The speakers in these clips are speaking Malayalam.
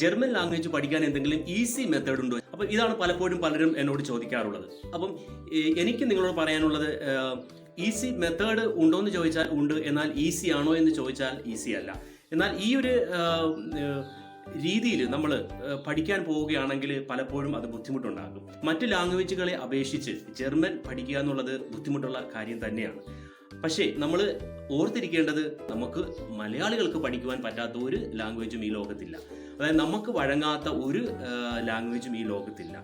ജർമ്മൻ ലാംഗ്വേജ് പഠിക്കാൻ എന്തെങ്കിലും ഈസി മെത്തേഡ് ഉണ്ടോ? അപ്പം ഇതാണ് പലപ്പോഴും പലരും എന്നോട് ചോദിക്കാറുള്ളത്. അപ്പം എനിക്ക് നിങ്ങളോട് പറയാനുള്ളത് ഈസി മെത്തേഡ് ഉണ്ടോ എന്ന് ചോദിച്ചാൽ ഉണ്ട് എന്നാൽ ഈസി ആണോ എന്ന് ചോദിച്ചാൽ ഈസി അല്ല. എന്നാൽ ഈ ഒരു രീതിയിൽ നമ്മൾ പഠിക്കാൻ പോവുകയാണെങ്കിൽ പലപ്പോഴും അത് ബുദ്ധിമുട്ടുണ്ടാകും. മറ്റ് ലാംഗ്വേജുകളെ അപേക്ഷിച്ച് ജർമ്മൻ പഠിക്കുക എന്നുള്ളത് ബുദ്ധിമുട്ടുള്ള കാര്യം തന്നെയാണ്. പക്ഷേ നമ്മൾ ഓർത്തിരിക്കേണ്ടത് നമുക്ക് മലയാളികൾക്ക് പഠിക്കുവാൻ പറ്റാത്ത ഒരു ലാംഗ്വേജും ഈ ലോകത്തില്ല. അതായത് നമുക്ക് വഴങ്ങാത്ത ഒരു ലാംഗ്വേജും ഈ ലോകത്തില്ല.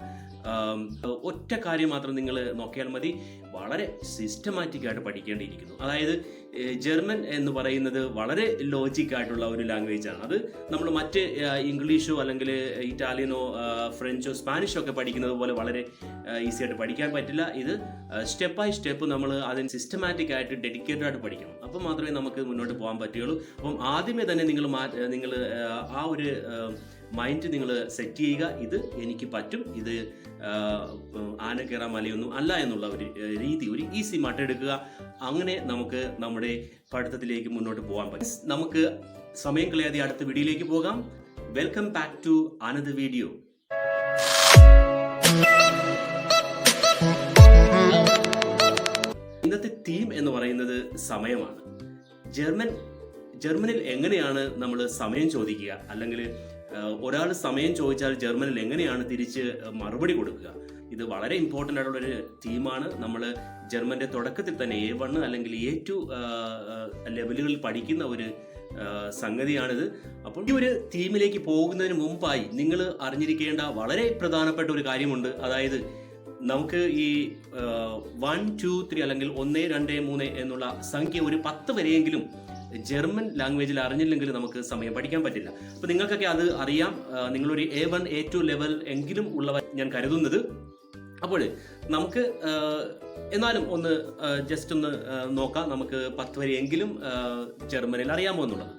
ഒറ്റ കാര്യം മാത്രം നിങ്ങൾ നോക്കിയാൽ മതി. വളരെ സിസ്റ്റമാറ്റിക്കായിട്ട് പഠിക്കേണ്ടിയിരിക്കുന്നു. അതായത് ജർമ്മൻ എന്ന് പറയുന്നത് വളരെ ലോജിക് ആയിട്ടുള്ള ഒരു ലാംഗ്വേജ് ആണ്. അത് നമ്മൾ മറ്റ് ഇംഗ്ലീഷോ അല്ലെങ്കിൽ ഇറ്റാലിയനോ ഫ്രഞ്ചോ സ്പാനിഷോ ഒക്കെ പഠിക്കുന്നത് പോലെ വളരെ ഈസി ആയിട്ട് പഠിക്കാൻ പറ്റില്ല. ഇത് സ്റ്റെപ്പ് ബൈ സ്റ്റെപ്പ് നമ്മൾ അതിന് സിസ്റ്റമാറ്റിക് ആയിട്ട് ഡെഡിക്കേറ്റഡ് ആയിട്ട് പഠിക്കണം. അപ്പോൾ മാത്രമേ നമുക്ക് മുന്നോട്ട് പോകാൻ പറ്റുകയുള്ളൂ. അപ്പം ആദ്യമേ തന്നെ നിങ്ങൾ നിങ്ങൾ ആ ഒരു മൈൻഡ് നിങ്ങൾ സെറ്റ് ചെയ്യുക. ഇത് എനിക്ക് പറ്റും. ഇത് ആന കയറാൻ മലയൊന്നും അല്ല എന്നുള്ള ഒരു രീതി ഒരു ഈസി മട്ടെടുക്കുക അങ്ങനെ നമുക്ക് നമ്മുടെ പഠിത്തത്തിലേക്ക് മുന്നോട്ട് പോകാൻ പറ്റും. നമുക്ക് സമയം കളയാതെ അടുത്ത വീഡിയോയിലേക്ക് പോകാം. Welcome back to another video ഇന്നത്തെ തീം എന്ന് പറയുന്നത് സമയമാണ്. ജർമ്മൻ ജർമ്മനിൽ എങ്ങനെയാണ് നമ്മൾ സമയം ചോദിക്കുക? അല്ലെങ്കിൽ ഒരാൾ സമയം ചോദിച്ചാൽ ജർമ്മനിൽ എങ്ങനെയാണ് തിരിച്ച് മറുപടി കൊടുക്കുക? ഇത് വളരെ ഇമ്പോർട്ടന്റ് ആയിട്ടുള്ള ഒരു തീമാണ് നമ്മൾ ജർമ്മന്റെ തുടക്കത്തിൽ തന്നെ എ വൺ അല്ലെങ്കിൽ എ ടു ലെവലുകളിൽ പഠിക്കുന്ന ഒരു സംഗതിയാണിത്. അപ്പോൾ ഈ ഒരു തീമിലേക്ക് പോകുന്നതിന് മുമ്പായി നിങ്ങൾ അറിഞ്ഞിരിക്കേണ്ട വളരെ പ്രധാനപ്പെട്ട ഒരു കാര്യമുണ്ട്. അതായത് നമുക്ക് ഈ വൺ ടു ത്രീ അല്ലെങ്കിൽ ഒന്ന് രണ്ട് മൂന്ന് എന്നുള്ള സംഖ്യ ഒരു പത്ത് വരെയെങ്കിലും ജർമ്മൻ ലാംഗ്വേജിൽ അറിഞ്ഞില്ലെങ്കിൽ നമുക്ക് സമയം പഠിക്കാൻ പറ്റില്ല. അപ്പൊ നിങ്ങൾക്കൊക്കെ അത് അറിയാം. നിങ്ങളൊരു A one A two level എങ്കിലും ഉള്ളവർ ഞാൻ കരുതുന്നത്. അപ്പോൾ നമുക്ക് എന്നാലും ഒന്ന് ജസ്റ്റ് ഒന്ന് നോക്കാം. നമുക്ക് പത്ത് വരെയെങ്കിലും എങ്കിലും ജർമ്മനിൽ അറിയാമോ എന്നുള്ളത്.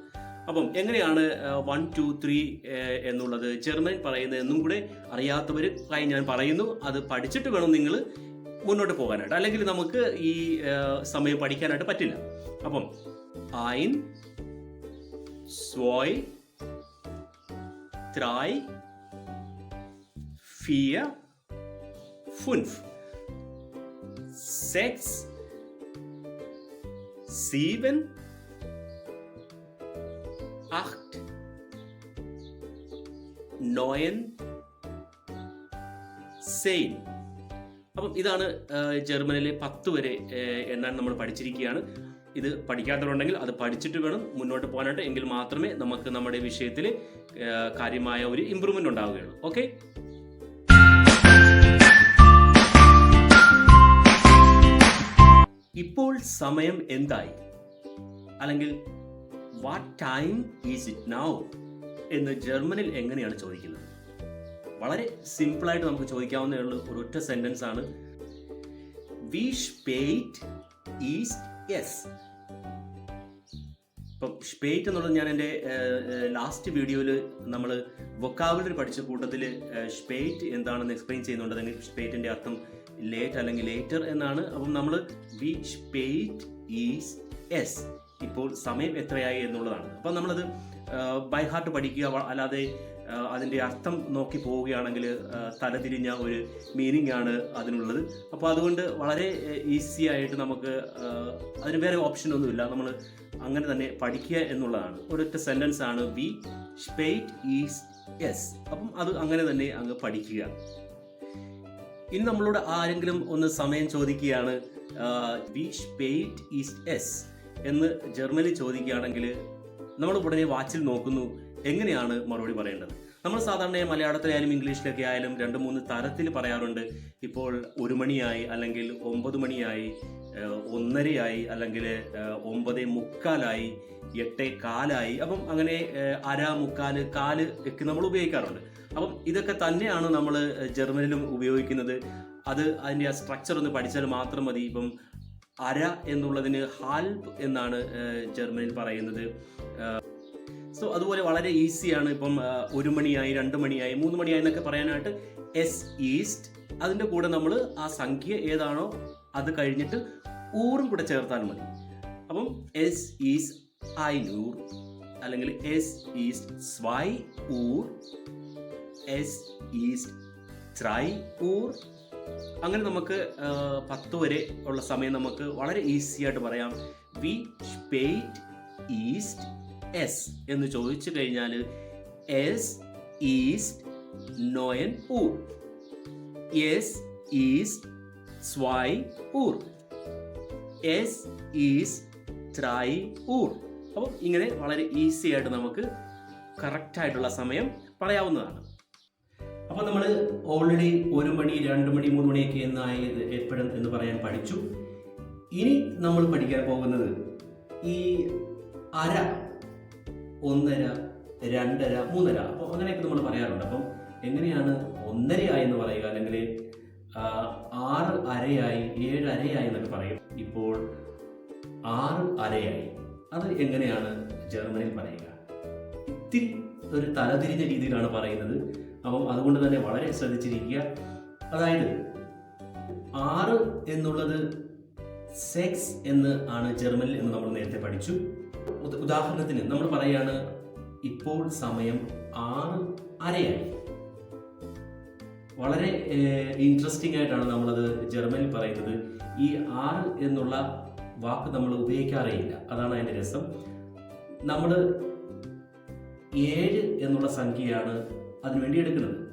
അപ്പം എങ്ങനെയാണ് വൺ ടു ത്രീ എന്നുള്ളത്? ജർമ്മൻ പറയുന്നത് എന്നും കൂടെ അറിയാത്തവർ ആയി ഞാൻ പറയുന്നു. അത് പഠിച്ചിട്ട് വേണം നിങ്ങൾ മുന്നോട്ട് പോകാനായിട്ട്. അല്ലെങ്കിൽ നമുക്ക് ഈ സമയം പഠിക്കാനായിട്ട് പറ്റില്ല. അപ്പം ein zwei drei vier fünf sechs sieben acht neun zehn അപ്പം ഇതാണ് ജർമ്മനിലെ പത്ത് വരെ എണ്ണാൻ നമ്മൾ പഠിച്ചിരിക്കുകയാണ് ഇത് പഠിക്കാത്തവരുണ്ടെങ്കിൽ അത് പഠിച്ചിട്ട് വേണം മുന്നോട്ട് പോകാനായിട്ട്. എങ്കിൽ മാത്രമേ നമുക്ക് നമ്മുടെ വിഷയത്തിൽ കാര്യമായ ഒരു ഇമ്പ്രൂവ്മെന്റ് ഉണ്ടാവുകയുള്ളൂ. ഓക്കെ ഇപ്പോൾ സമയം എന്തായി? അല്ലെങ്കിൽ what time is it now എന്ന് ജർമ്മനിൽ എങ്ങനെയാണ് ചോദിക്കുന്നത്? വളരെ സിമ്പിളായിട്ട് നമുക്ക് ചോദിക്കാവുന്ന ഒരു ഒറ്റ സെന്റൻസ് ആണ്. വി സ്പേറ്റ് ഈസ് യെസ് സ്പേറ്റ് എന്നുള്ളത് ഞാൻ എന്റെ ലാസ്റ്റ് വീഡിയോയിൽ നമ്മൾ വൊക്കാബുലറി പഠിച്ച കൂട്ടത്തിൽ സ്പേറ്റ് എന്താണെന്ന് എക്സ്പ്ലെയിൻ ചെയ്യുന്നുണ്ട്. അല്ലെങ്കിൽ സ്പേറ്റിന്റെ അർത്ഥം ലേറ്റ് അല്ലെങ്കിൽ ലേറ്റർ എന്നാണ്. അപ്പം നമ്മൾ വി സ്പേറ്റ് ഈസ് എസ് ഇപ്പോൾ സമയം എത്രയായി എന്നുള്ളതാണ്. അപ്പം നമ്മളത് ബൈ ഹാർട്ട് പഠിക്കുക അല്ലാതെ അതിന്റെ അർത്ഥം നോക്കി പോവുകയാണെങ്കിൽ തലതിരിഞ്ഞ ഒരു മീനിങ് ആണ് അതിനുള്ളത്. അപ്പോൾ അതുകൊണ്ട് വളരെ ഈസി ആയിട്ട് നമുക്ക് അതിന് വേറെ ഓപ്ഷനൊന്നുമില്ല നമ്മൾ അങ്ങനെ തന്നെ പഠിക്കുക എന്നുള്ളതാണ്. ഒരൊറ്റ സെന്റൻസ് ആണ് വി സ്പെയ്റ്റ് ഈസ് എസ് അപ്പം അത് അങ്ങനെ തന്നെ അങ്ങ് പഠിക്കുക. ഇനി നമ്മളോട് ആരെങ്കിലും ഒന്ന് സമയം ചോദിക്കുകയാണ് വി സ്പെയ്റ്റ് ഈസ് എസ് എന്ന് ജർമ്മനി ചോദിക്കുകയാണെങ്കിൽ നമ്മൾ ഉടനെ വാച്ചിൽ നോക്കുന്നു. എങ്ങനെയാണ് മറുപടി പറയേണ്ടത്? നമ്മൾ സാധാരണ മലയാളത്തിലായാലും ഇംഗ്ലീഷിലൊക്കെ ആയാലും രണ്ട് മൂന്ന് തരത്തിൽ പറയാറുണ്ട്. ഇപ്പോൾ ഒരു മണിയായി അല്ലെങ്കിൽ ഒമ്പത് മണിയായി ഒന്നരയായി അല്ലെങ്കിൽ ഒമ്പതേ മുക്കാലായി എട്ടേ കാലായി അപ്പം അങ്ങനെ അര മുക്കാൽ കാൽ ഒക്കെ നമ്മൾ ഉപയോഗിക്കാറുണ്ട്. അപ്പം ഇതൊക്കെ തന്നെയാണ് നമ്മൾ ജർമ്മനിലും ഉപയോഗിക്കുന്നത്. അത് അതിന്റെ ആ സ്ട്രക്ചർ ഒന്ന് പഠിച്ചാൽ മാത്രം മതി. ഇപ്പം അര എന്നുള്ളതിന് ഹാൽപ് എന്നാണ് ജർമ്മനിൽ പറയുന്നത്. സോ അതുപോലെ വളരെ ഈസിയാണ് ഇപ്പം ഒരു മണിയായി രണ്ട് മണിയായി മൂന്ന് മണിയായി എന്നൊക്കെ പറയാനായിട്ട് എസ് ഈസ്റ്റ് അതിന്റെ കൂടെ നമ്മൾ ആ സംഖ്യ ഏതാണോ അത് കഴിഞ്ഞിട്ട് ഊറും കൂടെ ചേർത്താൽ മതി. അപ്പം എസ് ഈസ് ഐനൂർ അല്ലെങ്കിൽ എസ് ഈസ്റ്റ് സ്വൈ ഊർ എസ് ഈസ്റ്റ് ത്രൈ ഊർ അങ്ങനെ നമുക്ക് പത്ത് വരെ ഉള്ള സമയം നമുക്ക് വളരെ ഈസി ആയിട്ട് പറയാം. വി സ്പെയ്റ്റ് ഈസ്റ്റ് എസ് എന്ന് ചോദിച്ചു കഴിഞ്ഞാൽ എസ് ഈസ്റ്റ് നോയൻ ഊർ. എസ് ഈസ്റ്റ് സ്വായ് ഊർ. എസ് ഈസ് ത്രൈ ഊർ. അപ്പം ഇങ്ങനെ വളരെ ഈസി ആയിട്ട് നമുക്ക് കറക്റ്റായിട്ടുള്ള സമയം പറയാവുന്നതാണ്. അപ്പോൾ നമ്മൾ ഓൾറെഡി ഒരു മണി രണ്ട് മണി മൂന്ന് മണിയൊക്കെ എന്നായത് എപ്പോഴും എന്ന് പറയാൻ പഠിച്ചു. ഇനി നമ്മൾ പഠിക്കാൻ പോകുന്നത് ഈ അര ഒന്നര രണ്ടര മൂന്നര. അപ്പോൾ അങ്ങനെയൊക്കെ നമ്മൾ പറയാറുണ്ട്. അപ്പം എങ്ങനെയാണ് ഒന്നരയായി എന്ന് പറയുക? അല്ലെങ്കിൽ ആറ് അരയായി ഏഴ് അരയായി എന്നൊക്കെ പറയും. ഇപ്പോൾ ആറ് അരയായി. അത് എങ്ങനെയാണ് ജർമ്മനിയിൽ പറയുക? ഇത്തിരി ഒരു തലതിരിഞ്ഞ രീതിയിലാണ് പറയുന്നത്. അപ്പം അതുകൊണ്ട് തന്നെ വളരെ ശ്രദ്ധിച്ചിരിക്കുക. അതായത് ആറ് എന്നുള്ളത് സെക്സ് എന്ന് ആണ് ജർമ്മനിൽ എന്ന് നമ്മൾ നേരത്തെ പഠിച്ചു. ഉദാഹരണത്തിന് നമ്മൾ പറയാണ് ഇപ്പോൾ സമയം ആറ് അരയായി. വളരെ ഇൻട്രസ്റ്റിംഗ് ആയിട്ടാണ് നമ്മളത് ജർമ്മനിൽ പറയുന്നത്. ഈ ആറ് എന്നുള്ള വാക്ക് നമ്മൾ ഉപയോഗിക്കാറേയില്ല. അതാണ് അതിന്റെ രസം. നമ്മൾ ഏഴ് എന്നുള്ള സംഖ്യയാണ് അതിനുവേണ്ടി എടുക്കുന്നത്.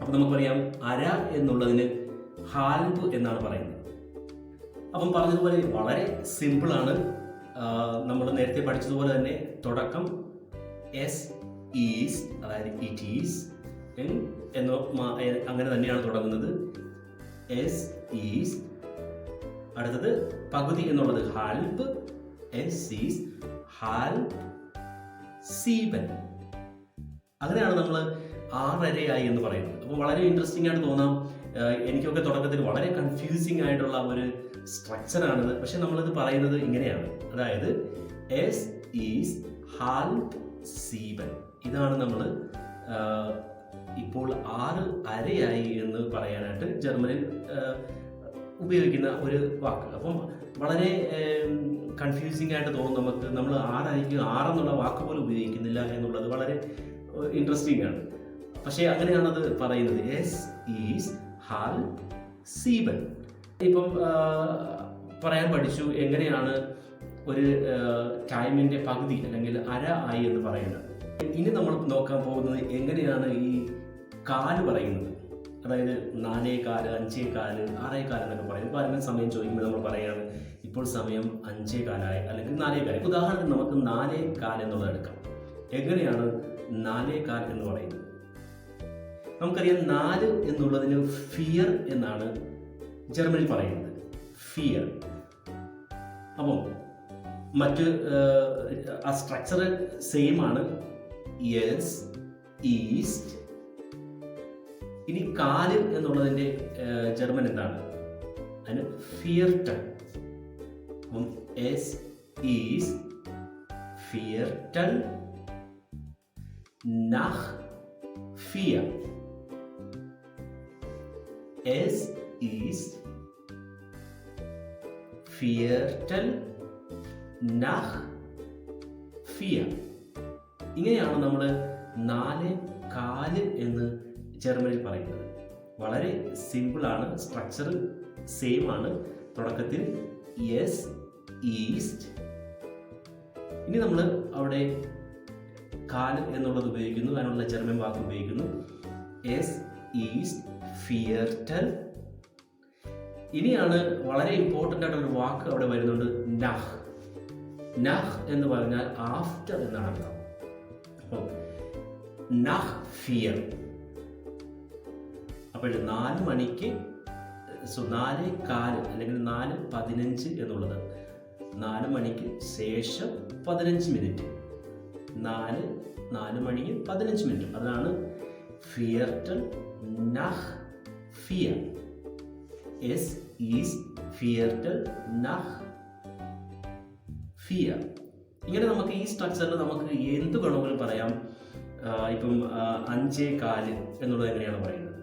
അപ്പം നമുക്കറിയാം അര എന്നുള്ളതിന് ഹാൽബ് എന്നാണ് പറയുന്നത്. അപ്പം പറഞ്ഞതുപോലെ വളരെ സിമ്പിളാണ് നമ്മൾ നേരത്തെ പഠിച്ചതുപോലെ തന്നെ തുടക്കം എസ് ഈസ് അതായത് ഇറ്റ് ഈസ് എന്നോ അങ്ങനെ തന്നെയാണ് തുടങ്ങുന്നത്. എസ് ഈസ് അടുത്തത് പകുതി എന്നുള്ളത് ഹാൽബ് എസ് ഈസ് ഹാൽ സീബൻ അങ്ങനെയാണ് നമ്മൾ ആറരയായി എന്ന് പറയുന്നത്. അപ്പോൾ വളരെ ഇൻട്രസ്റ്റിംഗ് ആയിട്ട് തോന്നാം. എനിക്കൊക്കെ തുടക്കത്തിൽ വളരെ കൺഫ്യൂസിംഗ് ആയിട്ടുള്ള ഒരു സ്ട്രക്ചറാണിത് പക്ഷെ നമ്മളത് പറയുന്നത് ഇങ്ങനെയാണ്. അതായത് എസ് ഈസ് ഹാൽ സീബൻ ഇതാണ് നമ്മൾ ഇപ്പോൾ ആറ് അരയായി എന്ന് പറയാനായിട്ട് ജർമ്മനിൽ ഉപയോഗിക്കുന്ന ഒരു വാക്ക്. അപ്പം വളരെ കൺഫ്യൂസിംഗ് ആയിട്ട് തോന്നും നമുക്ക് നമ്മൾ ആറായിരിക്കും ആറെന്നുള്ള വാക്ക് പോലും ഉപയോഗിക്കുന്നില്ല എന്നുള്ളത് വളരെ ഇൻട്രസ്റ്റിംഗ് ആണ്. പക്ഷേ അങ്ങനെയാണത് പറയുന്നത്. എസ് ഈസ് ഹാൽ സീബൻ ഇപ്പം പറയാൻ പഠിച്ചു എങ്ങനെയാണ് ഒരു ടൈമിന്റെ പകുതി അല്ലെങ്കിൽ അര ആയി എന്ന് പറയുന്നത്. ഇനി നമ്മൾ നോക്കാൻ പോകുന്നത് എങ്ങനെയാണ് ഈ കാൽ പറയുന്നത്? അതായത് നാലേ കാൽ അഞ്ചേ കാൽ ആറേ കാൽ എന്നൊക്കെ പറയും. ഇപ്പോൾ ആരെങ്കിലും സമയം ചോദിക്കുമ്പോൾ നമ്മൾ പറയാണ് ഇപ്പോൾ സമയം അഞ്ചേ കാലായി അല്ലെങ്കിൽ നാലേ കാല ഉദാഹരണത്തിന് നമുക്ക് നാലേ കാൽ എന്നുള്ളത് എടുക്കാം. എങ്ങനെയാണ് നാലേ കാൽ എന്ന് പറയുന്നത്? നമുക്കറിയാം നാല് എന്നുള്ളതിന് ഫിയർ എന്നാണ് ജർമ്മനിൽ പറയുന്നത്. ഫിയർ അപ്പോൾ മറ്റ് ആ സ്ട്രക്ചർ സെയിം ആണ്. യെസ് ഈസ്റ്റ് ഇനി കാൽ എന്നുള്ളതിന്റെ ജർമ്മൻ എന്താണ്? അതിന് ഫിയർ ടൺ അപ്പം എസ് ഈസ് ഫിയർട്ടൺ നഹ് ഫിയർ എസ് ഈസ് Viertel nach vier ഇങ്ങനെയാണ് നമ്മൾ നാല് കാൽ എന്ന് ജർമ്മനിൽ പറയുന്നത്. വളരെ സിമ്പിളാണ് സ്ട്രക്ചർ സെയിം ആണ്. തുടക്കത്തിൽ യെസ് ഈസ്റ്റ്. ഇനി നമ്മൾ അവിടെ കാൽ എന്നുള്ളത് ഉപയോഗിക്കുന്നു അതിനുള്ള ജർമ്മൻ വാക്ക് ഉപയോഗിക്കുന്നു. എസ് ഈസ്റ്റ് ഫിയർട്ടൽ ഇനിയാണ് വളരെ ഇമ്പോർട്ടന്റ് ആയിട്ടൊരു വാക്ക് അവിടെ വരുന്നുണ്ട് നഹ്. നഹ് എന്ന് പറഞ്ഞാൽ ആഫ്റ്റർ എന്നാണ് അർത്ഥം. നഹ് ഫിയർ അപ്പോൾ നാല് മണിക്ക് നാല് കാൽ അല്ലെങ്കിൽ നാല് പതിനഞ്ച് എന്നുള്ളത്. നാല് മണിക്ക് ശേഷം പതിനഞ്ച് മിനിറ്റ് നാല് നാല് മണിക്ക് പതിനഞ്ച് മിനിറ്റ് അതാണ് ഫിയർട്ടൽ നഹ് ഫിയർ എസ് ist Viertel nach vier. ഇങ്ങനെ നമുക്ക് ഈ സ്ട്രക്ചറിൽ നമുക്ക് എന്ത് വേണമെങ്കിലും പറയാം. ഇപ്പം അഞ്ചേ കാൽ എന്നുള്ളത് എങ്ങനെയാണ് പറയുന്നത്?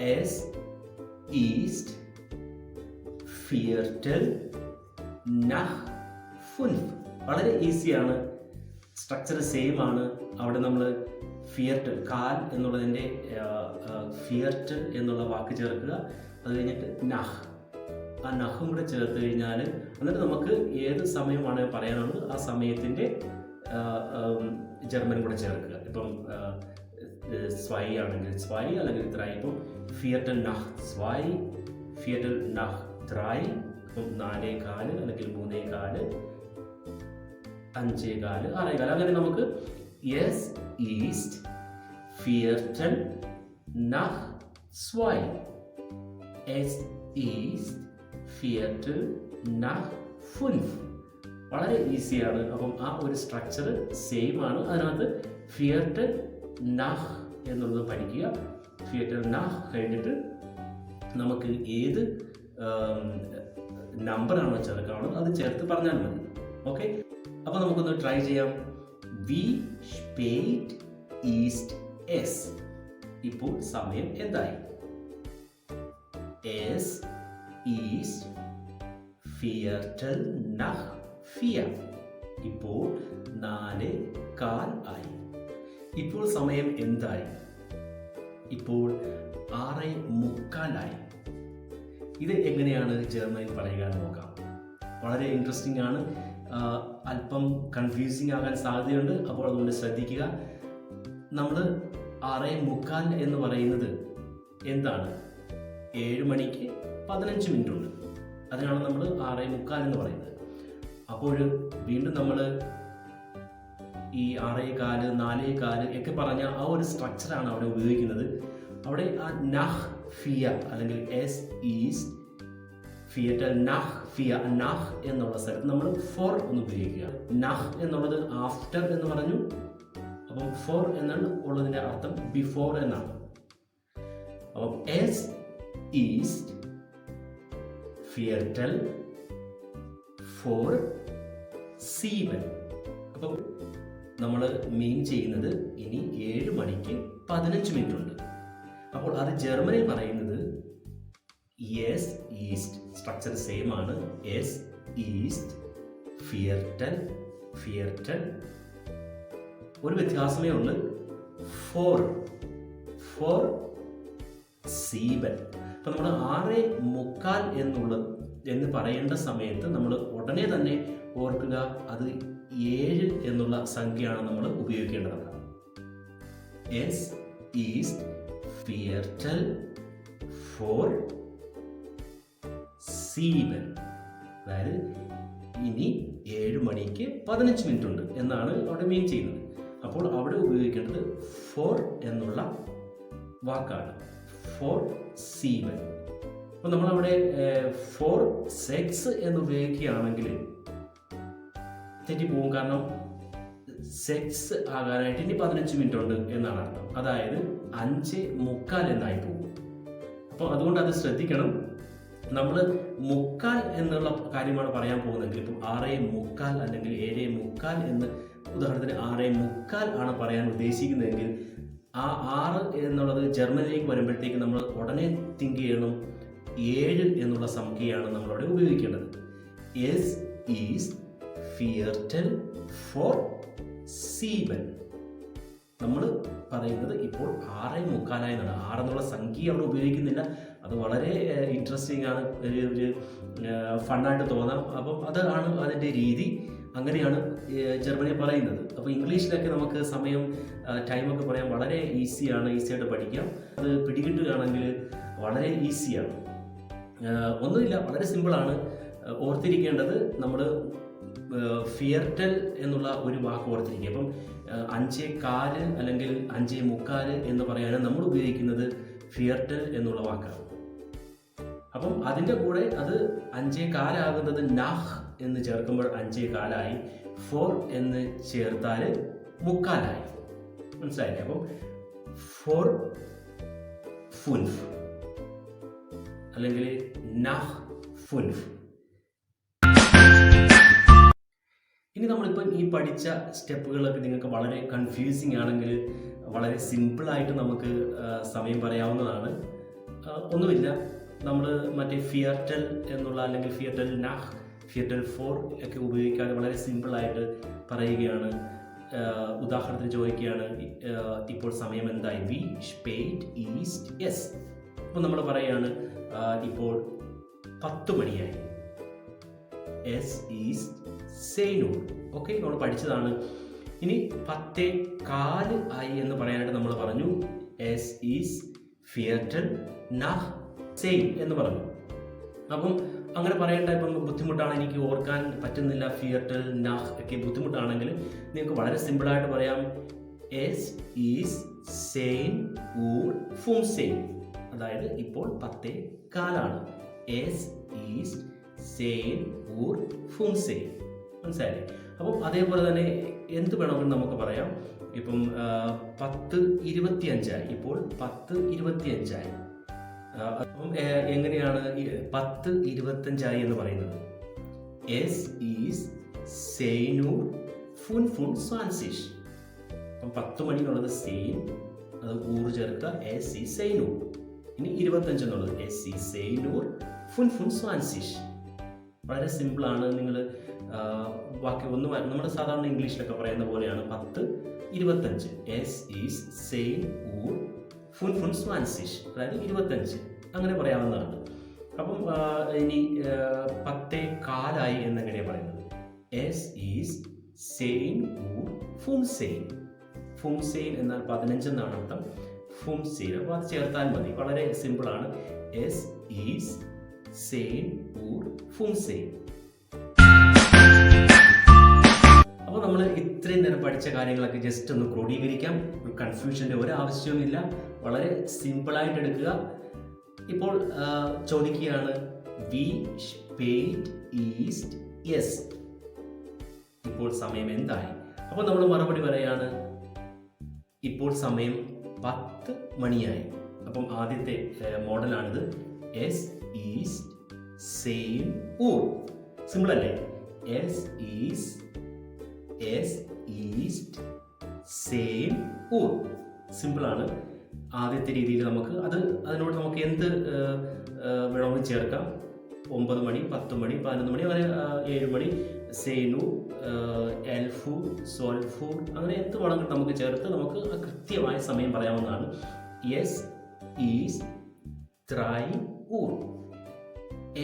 എസ് ഈസ്റ്റ് ഫിയർട്ടൽ നഹ് ഫുൻഫ് വളരെ ഈസിയാണ് സ്ട്രക്ചർ സെയിം ആണ്. അവിടെ നമ്മൾ ഫിയർട്ട് കാൽ എന്നുള്ളതിന്റെ ഫിയർട്ട് എന്നുള്ള വാക്ക് ചേർക്കുക. അത് കഴിഞ്ഞിട്ട് നഹ്. ആ നഹും കൂടെ ചേർത്ത് കഴിഞ്ഞാൽ എന്നിട്ട് നമുക്ക് ഏത് സമയമാണ് പറയാനുള്ളത്? ആ സമയത്തിന്റെ ജർമ്മൻ കൂടെ ചേർക്കുക. ഇപ്പം സ്വൈ ആണെങ്കിൽ സ്വൈ അല്ലെങ്കിൽ ത്രൈ ഇപ്പം ഫിയർട്ടൽ നഹ് സ്വൈ ഫിയർട്ടൽ നഹ് ത്രൈ ഇപ്പം നാലേ കാൽ അല്ലെങ്കിൽ മൂന്നേ കാൽ. അഞ്ചേ കാൽ ആറേ കാൽ അങ്ങനെ നമുക്ക് യെസ് ഈസ്റ്റ് ഫിയർട്ടൺ നഹ് സ്വൈ. എസ് ഈസ്റ്റ് ഫിയർട്ടൺ നഹ് ഫുൻഫ് വളരെ ഈസിയാണ്. അപ്പം ആ ഒരു സ്ട്രക്ചർ സെയിം ആണ്. അതിനകത്ത് ഫിയർട്ടൺ നഹ് എന്നുള്ളത് പഠിക്കുക. ഫിയർട്ടൺ നഹ് കഴിഞ്ഞിട്ട് നമുക്ക് ഏത് നമ്പറാണോ ചേർക്കാനുള്ളത് അത് ചേർത്ത് പറഞ്ഞാൽ മതി. ഓക്കെ അപ്പോൾ നമുക്കൊന്ന് ട്രൈ ചെയ്യാം. വി സ്പേറ്റ് ഈസ്റ്റ് എസ് ഇപ്പോൾ സമയം എന്തായി? എസ് ഈസ്റ്റ് ഫിയർട്ടൽ നഹ് ഫിയർ ഇപ്പോൾ നാല് കാൽ ആയി. ഇപ്പോൾ സമയം എന്തായി? ഇപ്പോൾ ആറ് മുക്കാലായി ഇത് എങ്ങനെയാണ് ജർമ്മനിൽ പറയുക നോക്കാം. വളരെ ഇൻട്രസ്റ്റിംഗ് ആണ്. അല്പം കൺഫ്യൂസിങ് ആകാൻ സാധ്യതയുണ്ട്. അപ്പോൾ അതുകൊണ്ട് ശ്രദ്ധിക്കുക. നമ്മൾ ആറേ മുക്കാൽ എന്ന് പറയുന്നത് എന്താണ്? ഏഴ് മണിക്ക് പതിനഞ്ച് മിനിറ്റ് ഉണ്ട് അതിനാണ് നമ്മൾ ആറേ മുക്കാൽ എന്ന് പറയുന്നത്. അപ്പോൾ വീണ്ടും നമ്മൾ ഈ ആറേ കാൽ നാലേ കാൽ ഒക്കെ പറഞ്ഞ ആ ഒരു സ്ട്രക്ചറാണ് അവിടെ ഉപയോഗിക്കുന്നത്. അവിടെ ആ നഹ് ഫിയ അല്ലെങ്കിൽ എസ് ഈസ് ഫിയറ്റൽ നഹ് ഫിയ നഹ് എന്നുള്ള സ്ഥലത്ത് നമ്മൾ ഫോർ എന്ന് ഉപയോഗിക്കുക. നഹ് എന്നുള്ളത് ആഫ്റ്റർ എന്ന് പറഞ്ഞു. അപ്പം ഫോർ എന്നാണ് ഉള്ളതിന്റെ അർത്ഥം ബിഫോർ എന്നാണ്. അപ്പം എസ് ഈസ്റ്റ് ഫിയർട്ടൽ ഫോർ സീവൻ അപ്പം നമ്മൾ മീൻ ചെയ്യുന്നത് ഇനി ഏഴ് മണിക്ക് പതിനഞ്ച് മിനിറ്റ് ഉണ്ട്. അപ്പോൾ അത് ജർമ്മനിൽ പറയുന്നത് യെസ് ഈസ്റ്റ് സ്ട്രക്ചർ സെയിം ആണ്. എസ് ഈസ്റ്റ് ഫിയർട്ടൻ ഫിയർട്ടൻ ഒരു വ്യത്യാസമേ ഉള്ളൂ. ഫോർ ഫോർ സീബൻ അപ്പം നമ്മൾ ആറ് മുക്കാൽ എന്നുള്ള എന്ന് പറയേണ്ട സമയത്ത് നമ്മൾ ഉടനെ തന്നെ ഓർക്കുക അത് ഏഴ് എന്നുള്ള സംഖ്യയാണ് നമ്മൾ ഉപയോഗിക്കേണ്ടത്. എസ് ഈസ്റ്റ് ഫിയർട്ടൽ ഫോർ സീവൻ. അതായത് ഇനി ഏഴ് മണിക്ക് പതിനഞ്ച് മിനിറ്റ് ഉണ്ട് എന്നാണ് അവിടെ മീൻ ചെയ്യുന്നത്. അപ്പോൾ അവിടെ ഉപയോഗിക്കേണ്ടത് ഫോർ എന്നുള്ള വാക്കാണ്. ഫോർ സീവൻ അപ്പോൾ നമ്മളവിടെ ഫോർ സെക്സ് എന്ന് ഉപയോഗിക്കുകയാണെങ്കിൽ തെറ്റിപ്പോകും കാരണം സെക്സ് ആകാനായിട്ട് ഇനി പതിനഞ്ച് മിനിറ്റ് ഉണ്ട് എന്നാണ് അർത്ഥം. അതായത് അഞ്ച് മുക്കാൽ എന്നായി പോകും. അപ്പോൾ അതുകൊണ്ട് അത് ശ്രദ്ധിക്കണം. നമ്മൾ മുക്കാൽ എന്നുള്ള കാര്യമാണ് പറയാൻ പോകുന്നതെങ്കിൽ ഇപ്പം ആറേ മുക്കാൽ അല്ലെങ്കിൽ ഏഴേ മുക്കാൽ എന്ന് ഉദാഹരണത്തിന് ആറേ മുക്കാൽ ആണ് പറയാൻ ഉദ്ദേശിക്കുന്നതെങ്കിൽ ആ ആറ് എന്നുള്ളത് ജർമ്മനിലേക്ക് വരുമ്പോഴത്തേക്ക് നമ്മൾ ഉടനെ തിങ്ക് ചെയ്യണം. ഏഴ് എന്നുള്ള സംഖ്യയാണ് നമ്മളവിടെ ഉപയോഗിക്കേണ്ടത്. എസ് ഈസ് ഫിയർട്ടൽ ഫോർ സീവൻ നമ്മൾ പറയുന്നത് ഇപ്പോൾ ആറേ മുക്കാലായി എന്നാണ്. ആറെന്നുള്ള സംഖ്യ അവിടെ ഉപയോഗിക്കുന്നില്ല. അത് വളരെ ഇൻട്രസ്റ്റിംഗ് ആണ്. ഒരു ഒരു ഫണ്ണായിട്ട് തോന്നാം. അപ്പം അതാണ് അതിന്റെ രീതി. അങ്ങനെയാണ് ജർമ്മനി പറയുന്നത്. അപ്പോൾ ഇംഗ്ലീഷിലൊക്കെ നമുക്ക് സമയം ടൈമൊക്കെ പറയാൻ വളരെ ഈസിയാണ് ഈസിയായിട്ട് പഠിക്കാം. അത് പിടികിട്ടുകയാണെങ്കിൽ വളരെ ഈസിയാണ് ഒന്നുമില്ല വളരെ സിമ്പിളാണ് ഓർത്തിരിക്കേണ്ടത് നമ്മൾ ഫിയർട്ടൽ എന്നുള്ള ഒരു വാക്ക് ഓർത്തിരിക്കുക. അപ്പം അഞ്ചേ കാൽ അല്ലെങ്കിൽ അഞ്ചേ മുക്കാൽ എന്ന് പറയാനും നമ്മൾ ഉപയോഗിക്കുന്നത് ഫിയർട്ടൽ എന്നുള്ള വാക്കാണ്. അപ്പം അതിന്റെ കൂടെ അത് അഞ്ചേ കാലാകുന്നത് നഹ് എന്ന് ചേർക്കുമ്പോൾ അഞ്ചേ കാലായി ഫോർ എന്ന് ചേർത്താൽ മുക്കാലായി. മനസ്സിലായില്ലേ? അപ്പം ഫോർ ഫുൻഫ് അല്ലെങ്കിൽ നഹ് ഫുൻഫ്. ഇനി നമ്മളിപ്പം ഈ പഠിച്ച സ്റ്റെപ്പുകളൊക്കെ നിങ്ങൾക്ക് വളരെ കൺഫ്യൂസിങ് ആണെങ്കിൽ വളരെ സിമ്പിളായിട്ട് നമുക്ക് സമയം പറയാവുന്നതാണ്. ഒന്നുമില്ല. നമ്മൾ മറ്റേ ഫിയർട്ടൽ എന്നുള്ള അല്ലെങ്കിൽ ഫിയർട്ടൽ നാഹ് ഫിയർട്ടൽ ഫോർ ഒക്കെ ഉപയോഗിക്കാതെ വളരെ സിമ്പിളായിട്ട് പറയുകയാണ്. ഉദാഹരണത്തിന് ചോദിക്കുകയാണ് ഇപ്പോൾ സമയം എന്തായി? വി സ്പേറ്റ് ഈസ്റ്റ് എസ് അപ്പോൾ നമ്മൾ പറയുകയാണ് ഇപ്പോൾ പത്ത് മണിയായി. എസ് ഈസ് സെയിനൂൺ ഓക്കെ നമ്മൾ പഠിച്ചതാണ്. ഇനി പത്തേ കാൽ ആയി എന്ന് പറയാനായിട്ട് നമ്മൾ പറഞ്ഞു. എസ് ഈസ് ഫിയർട്ടൽ നഹ് സെയിം എന്ന് പറഞ്ഞു. അപ്പം അങ്ങനെ പറയേണ്ട ഇപ്പം ബുദ്ധിമുട്ടാണ് എനിക്ക് ഓർക്കാൻ പറ്റുന്നില്ല ഫിയർട്ടൽ നഹ് ഒക്കെ ബുദ്ധിമുട്ടാണെങ്കിൽ നിങ്ങൾക്ക് വളരെ സിമ്പിളായിട്ട് പറയാം. എസ് ഈസ് സെയിം ഊർ ഫും സെയിം അതായത് ഇപ്പോൾ പത്തേ കാലാണ്. എസ് ഈസ് സെയിം ഊർ ഫും സെയിം മനസ്സിലായി അപ്പം അതേപോലെ തന്നെ എന്ത് വേണമെങ്കിലും നമുക്ക് പറയാം. ഇപ്പം പത്ത് ഇരുപത്തിയഞ്ചായി. ഇപ്പോൾ പത്ത് ഇരുപത്തിയഞ്ചായി. അപ്പം എങ്ങനെയാണ് പത്ത് ഇരുപത്തഞ്ചായി എന്ന് പറയുന്നത്? എസ് ഈസ് സെയ്നൂർ ഫുൻ ഫുൺ സ്വാൻസിഷ് അപ്പം പത്ത് മണി എന്നുള്ളത് സെയിൻ അത് ഊർ ചേർത്ത എസ് സി സെയ്നൂർ ഇനി ഇരുപത്തഞ്ച് എന്നുള്ളത് എസ് സി സെയ്നൂർ ഫുൻ ഫുൻ സ്വാൻസിഷ് വളരെ സിമ്പിളാണ്. നിങ്ങൾ ബാക്കി ഒന്ന് നമ്മുടെ സാധാരണ ഇംഗ്ലീഷിലൊക്കെ പറയുന്ന പോലെയാണ് പത്ത് ഇരുപത്തഞ്ച്. എസ് ഈസ് സെയിൻ ഊർ ഫുൻ ഫുൻ സ്വാൻസിഷ് അതായത് ഇരുപത്തഞ്ച്. അങ്ങനെ പറയാവുന്നതാണ് അപ്പം ഇനി പത്തേ കാലായി എന്നെങ്ങനെയാണ് പറയുന്നത്. എസ് ഈസ് സെയിൻ ഊർ ഫുംസെയിൻ ഫും സെയിൻ എന്നാൽ പതിനഞ്ച് എന്നാണ് അർത്ഥം. ഫുംസെയിൻ അപ്പോൾ അത് ചേർത്താൽ മതി. വളരെ സിമ്പിളാണ് എസ് ഈസ് സെയിൻ ഊർ ഫും സെയിൻ അപ്പോൾ നമ്മൾ ഇത്രയും നേരം പഠിച്ച കാര്യങ്ങളൊക്കെ ജസ്റ്റ് ഒന്ന് ക്രോഡീകരിക്കാം. ഒരു കൺഫ്യൂഷന്റെ ഒരു ആവശ്യവുമില്ല. വളരെ സിമ്പിളായിട്ട് എടുക്കുക. ഇപ്പോൾ ചോദിക്കുകയാണ്. വി സ്പേറ്റ് ഈസ്റ്റ് യെസ് ഇപ്പോൾ സമയം എന്തായി? അപ്പോൾ നമ്മൾ മറുപടി പറയാണ് ഇപ്പോൾ സമയം പത്ത് മണിയായി. അപ്പം ആദ്യത്തെ മോഡലാണിത് എസ് ഈസ്റ്റ് സെയിം ഊർ. സിമ്പിൾ അല്ലേ? എസ് ഈസ് എസ് ഈസ്റ്റ് സെയിം ഊർ. സിമ്പിളാണ് ആദ്യത്തെ രീതിയിൽ നമുക്ക് അത് അതിനോട് നമുക്ക് എന്ത് വേണമെങ്കിലും ചേർക്കാം. ഒമ്പത് മണി പത്ത് മണി പതിനൊന്ന് മണി അങ്ങനെ ഏഴ് മണി. സേനു എൽഫു സോൽഫു അങ്ങനെ എന്ത് വേണമെങ്കിലും നമുക്ക് ചേർത്ത് നമുക്ക് കൃത്യമായ സമയം പറയാവുന്നതാണ്. എസ് ഈസ് ത്രൈ ഊർ.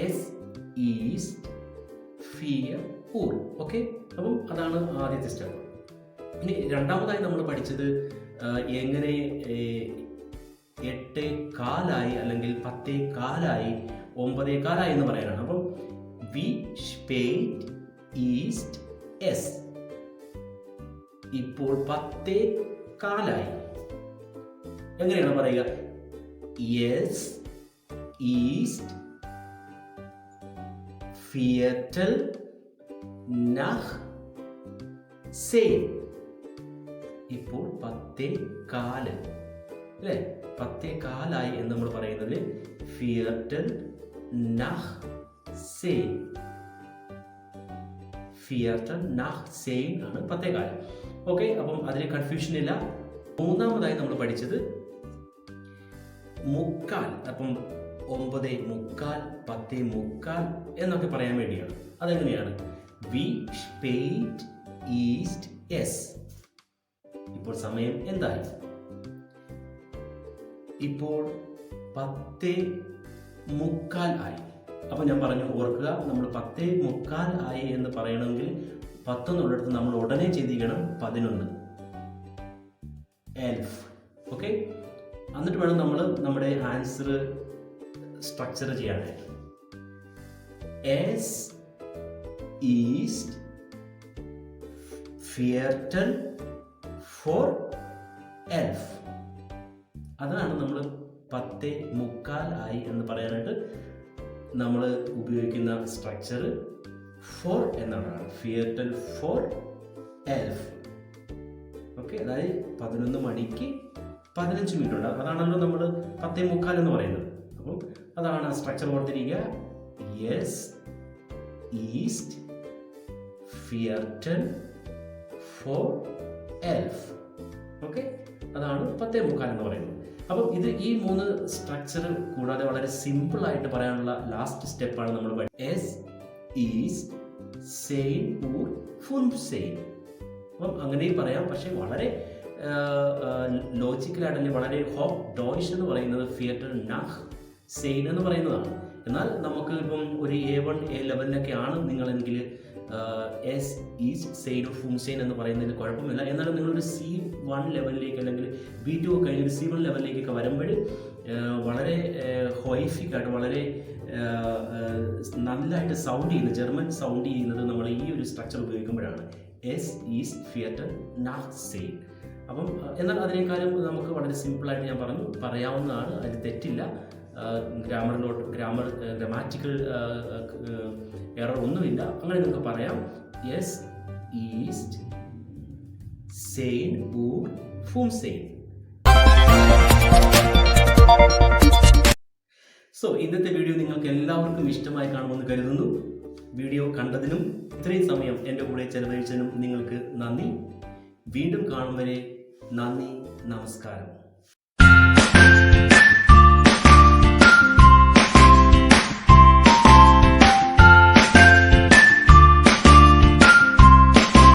എസ് ഈസ് ഫിയർ ഊർ. ഓക്കെ അപ്പം അതാണ് ആദ്യത്തെ സ്റ്റെപ്പ്. ഇനി രണ്ടാമതായി നമ്മൾ പഠിച്ചത് എങ്ങനെ എട്ട് കാലായി അല്ലെങ്കിൽ പത്തേ കാലായി ഒമ്പതേ കാലായി എന്ന് പറയാനാണ്. അപ്പം വി സ്പേറ്റ് ഈസ്റ്റ് എസ്. ഇപ്പോൾ പത്തേ കാലായി. എങ്ങനെയാണ് പറയുക? യെസ് ഈസ്റ്റ് ഫിയറ്റൽ നഹ് സെയിം ഇപ്പോൾ പത്തേ കാൽ. അല്ലേ? പത്തേ കാലായി എന്ന് നമ്മൾ പറയുന്നത് ഫിയർട്ടൽ നഹ് സെയിം ഫിയർട്ടൽ നഹ് സെയിം ആണ് പത്തേ കാലം. ഓക്കെ അപ്പം അതിന് കൺഫ്യൂഷൻ ഇല്ല. മൂന്നാമതായി നമ്മൾ പഠിച്ചത് മുക്കാൽ. അപ്പം ഒമ്പത് മുക്കാൽ പത്തേ മുക്കാൽ എന്നൊക്കെ പറയാൻ വേണ്ടിയാണ്. അതെങ്ങനെയാണ്? വി സ്പെയ്റ്റ് ഈസ്റ്റ് എസ്. ഇപ്പോൾ സമയം എന്തായി? ഇപ്പോൾ പത്തേ മുക്കാൽ ആയി. അപ്പോൾ ഞാൻ പറഞ്ഞു ഓർക്കുക നമ്മൾ പത്തേ മുക്കാൽ ആയി എന്ന് പറയണമെങ്കിൽ പത്തൊന്നുള്ളിടത്ത് നമ്മൾ ഉടനെ ചെയ്തിരിക്കണം പതിനൊന്ന്. എൽഫ് ഓക്കെ എന്നിട്ട് വേണം നമ്മൾ നമ്മുടെ ആൻസർ സ്ട്രക്ചർ ചെയ്യാനായിട്ട്. എസ് ഈസ്റ്റ് ഫിയർട്ടൽ ഫോർ എൽഫ് അതാണ് നമ്മൾ പത്തേ മുക്കാൽ ആയി എന്ന് പറയാനായിട്ട് നമ്മൾ ഉപയോഗിക്കുന്ന സ്ട്രക്ചർ ഫോർ എന്നാണ് ഫിയർട്ടൺ ഫോർ എൽഫ് ഓക്കെ അതായത് പതിനൊന്ന് മണിക്ക് പതിനഞ്ച് മിനിറ്റ് ഉണ്ട്. അതാണല്ലോ നമ്മൾ പത്തേ മുക്കാൽ എന്ന് പറയുന്നത്. അപ്പം അതാണ് സ്ട്രക്ചർ ഓർത്തിരിക്കുക യെസ് ഈസ്റ്റ് ഫിയർട്ടൽ ഫോർ എൽഫ് ഓക്കെ അതാണ് പത്തേ മുക്കാൽ എന്ന് പറയുന്നത്. അപ്പം ഇത് ഈ മൂന്ന് സ്ട്രക്ചർ കൂടാതെ വളരെ സിമ്പിൾ ആയിട്ട് പറയാനുള്ള ലാസ്റ്റ് സ്റ്റെപ്പാണ് നമ്മൾ എസ് ഈസ് സെയിൻ ഊർ ഫുൻ സെയിൻ അപ്പം അങ്ങനെയും പറയാം. പക്ഷേ വളരെ ലോജിക്കലായിട്ട് അല്ലെങ്കിൽ വളരെ ഹോപ്പ് ഡോയിഷ് എന്ന് പറയുന്നത് ഫിയറ്റർ നഹ് സെയിൻ എന്ന് പറയുന്നതാണ്. എന്നാൽ നമുക്ക് ഇപ്പം ഒരു എ വൺ എ ലെവലിലൊക്കെ ആണ് നിങ്ങളെങ്കിൽ എസ് ഈസ് സെയിൻ ഓഫ് ഹുംസൈൻ എന്ന് പറയുന്നതിൽ കുഴപ്പമില്ല. എന്നാലും നിങ്ങളൊരു സി വൺ ലെവലിലേക്ക് അല്ലെങ്കിൽ ബി ടു ഒക്കെ കഴിഞ്ഞ് സി വൺ ലെവലിലേക്കൊക്കെ വരുമ്പോൾ വളരെ ഹൊയ്ഫിക്കായിട്ട് വളരെ നല്ലതായിട്ട് സൗണ്ട് ചെയ്യുന്നത് ജർമ്മൻ സൗണ്ട് ചെയ്യുന്നത് നമ്മൾ ഈ ഒരു സ്ട്രക്ചർ ഉപയോഗിക്കുമ്പോഴാണ്. എസ് ഈസ് ഫിയറ്റർ നാഹ് സെയിൻ അപ്പം എന്നാൽ അതിനേക്കാളും നമുക്ക് വളരെ സിമ്പിളായിട്ട് ഞാൻ പറഞ്ഞു പറയാവുന്നതാണ്. അതിൽ തെറ്റില്ല. ഗ്രാമറിലോട്ട് ഗ്രാമർ ഗ്രാമാറ്റിക്കൽ എറർ ഒന്നുമില്ല. അങ്ങനെ നിങ്ങൾക്ക് പറയാം. യെസ് ഈസ്റ്റ് സെയിൻ ഊർ ഫും സെയിൻ സോ ഇന്നത്തെ വീഡിയോ നിങ്ങൾക്ക് എല്ലാവർക്കും ഇഷ്ടമായി കാണുമെന്ന് കരുതുന്നു. വീഡിയോ കണ്ടതിനും ഇത്രയും സമയം എന്റെ കൂടെ ചെലവഴിച്ചതിനും നിങ്ങൾക്ക് നന്ദി. വീണ്ടും കാണും വരെ നന്ദി നമസ്കാരം.